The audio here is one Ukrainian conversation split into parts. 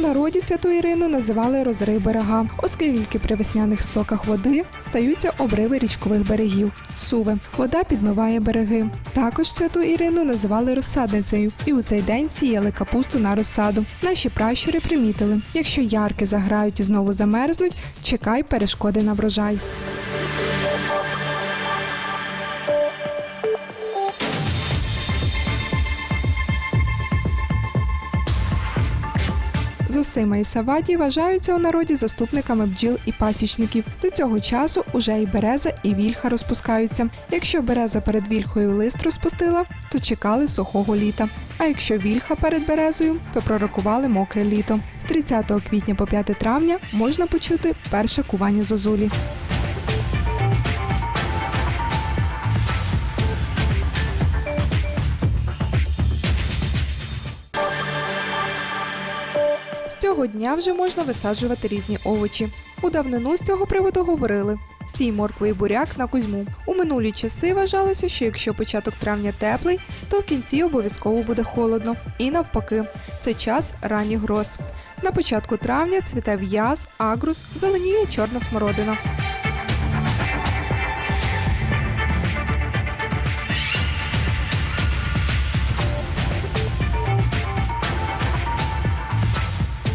народі святу Ірину називали розрив берега, оскільки при весняних стоках води стаються обриви річкових берегів суви. Вода підмиває береги. Також святу Ірину називали розсадницею, і у цей день сіяли капусту на розсаду. Наші пращури примітили: якщо ярки заграють і знову замерзнуть, чекай перешкоди на врожай. Зосима і Саваді вважаються у народі заступниками бджіл і пасічників. До цього часу уже і береза, і вільха розпускаються. Якщо береза перед вільхою лист розпустила, то чекали сухого літа. А якщо вільха перед березою, то пророкували мокре літо. З 30 квітня по 5 травня можна почути перше кування зозулі. Цього дня вже можна висаджувати різні овочі. У давнину з цього приводу говорили: сій моркву і буряк на кузьму. У минулі часи вважалося, що якщо початок травня теплий, то в кінці обов'язково буде холодно. І навпаки, це час ранніх гроз. На початку травня цвіте в'яз, агрус, зеленіє чорна смородина.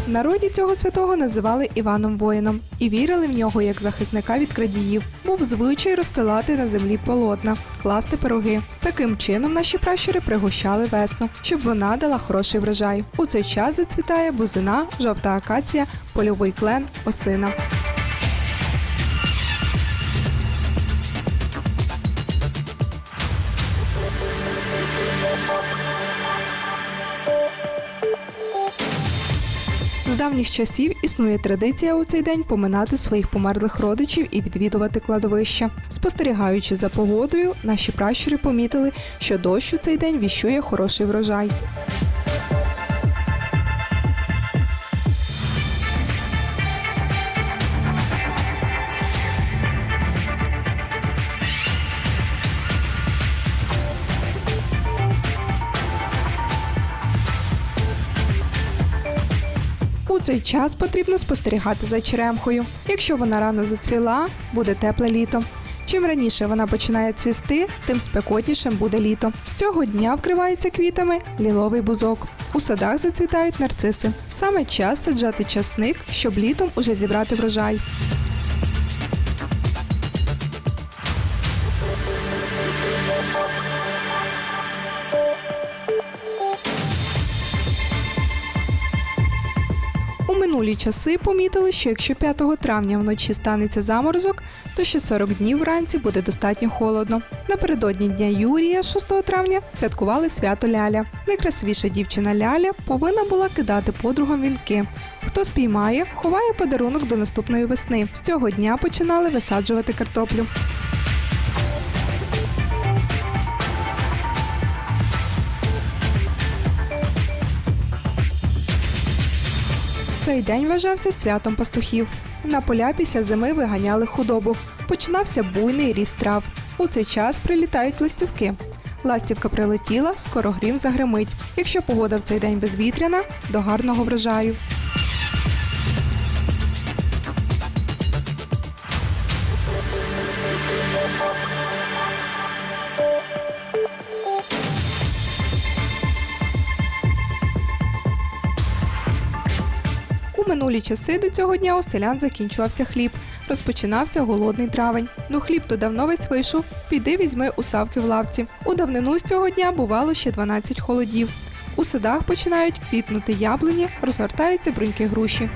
В народі цього святого називали Іваном Воїном і вірили в нього як захисника від крадіїв. Був звичай розстилати на землі полотна, класти пироги. Таким чином наші пращури пригощали весну, щоб вона дала хороший врожай. У цей час зацвітає бузина, жовта акація, польовий клен, осина. Давніх часів існує традиція у цей день поминати своїх померлих родичів і відвідувати кладовища. Спостерігаючи за погодою, наші пращури помітили, що дощ у цей день віщує хороший врожай. Цей час потрібно спостерігати за черемхою. Якщо вона рано зацвіла, буде тепле літо. Чим раніше вона починає цвісти, тим спекотнішим буде літо. З цього дня вкривається квітами ліловий бузок. У садах зацвітають нарциси. Саме час саджати часник, щоб літом уже зібрати врожай. У минулі часи помітили, що якщо 5 травня вночі станеться заморозок, то ще 40 днів вранці буде достатньо холодно. Напередодні дня Юрія, 6 травня, святкували свято Ляля. Найкрасивіша дівчина Ляля повинна була кидати подругам вінки. Хто спіймає, ховає подарунок до наступної весни. З цього дня починали висаджувати картоплю. Цей день вважався святом пастухів. На поля після зими виганяли худобу. Починався буйний ріст трав. У цей час прилітають листівки. Ластівка прилетіла, скоро грім загримить. Якщо погода в цей день безвітряна, до гарного врожаю. Минулі часи до цього дня у селян закінчувався хліб. Розпочинався голодний травень. Ну хліб то давно весь вийшов. Піди візьми у савки в лавці. У давнину з цього дня бувало ще 12 холодів. У садах починають квітнути яблуні, розгортаються бруньки груші.